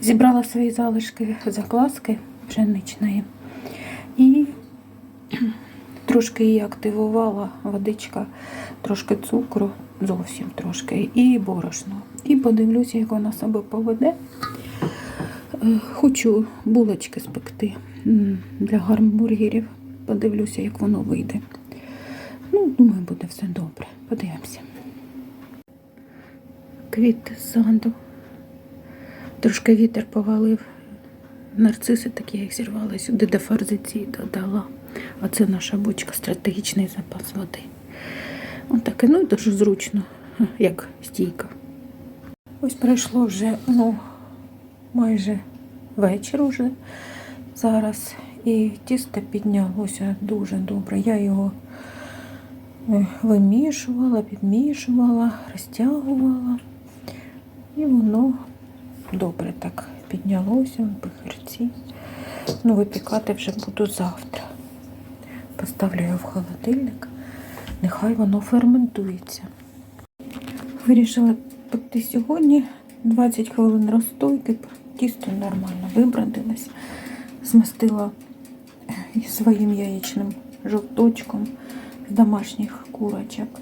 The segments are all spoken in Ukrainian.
Зібрала свої залишки закваски пшеничної і трошки її активувала водичка, трошки цукру, зовсім трошки, і борошно. І подивлюся, як вона себе поведе. Е, Хочу булочки спекти для гармбургерів. Подивлюся, як воно вийде. Ну, думаю, буде все добре. Подивимося. Квіти ззаду. Трошки вітер повалив. Нарциси такі, як зірвали сюди до форзиці додала. А це наша бочка, стратегічний запас води. Отаке, ну і дуже зручно, як стійка. Ось пройшло вже ну, майже вечір уже зараз. І тісто піднялося дуже добре. Я його е, вимішувала, підмішувала, розтягувала. І воно добре так піднялося, пихарці. Ну, випікати вже буду завтра. Поставлю його в холодильник, нехай воно ферментується. Вирішила пекти сьогодні 20 хвилин розстойки, тісто нормально вибродилось. Змастила е, своїм яєчним жовточком з домашніх курочок.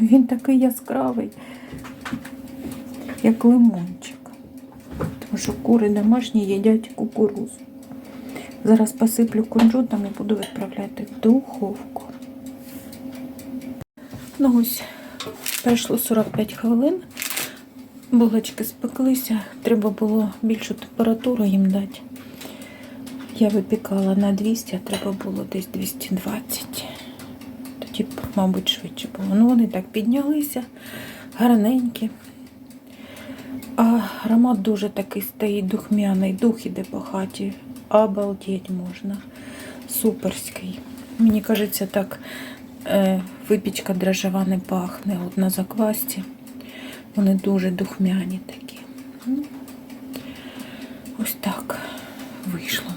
Він такий яскравий, як лимончик. Що кури домашні їдять кукурузу. Зараз посиплю кунжутом і буду відправляти в духовку. Ну ось, пройшло 45 хвилин. Булочки спеклися, треба було більшу температуру їм дати. Я випікала на 200, а треба було десь 220. Тоді, мабуть, швидше було. Ну, вони так піднялися, гарненькі. А аромат дуже такий стоїть духмяний, дух іде по хаті. Обалдеть можна. Суперський. Мені кажеться, так е, випічка дрожжева не пахне от на заквасті. Вони дуже духмяні такі. Ну, ось так вийшло.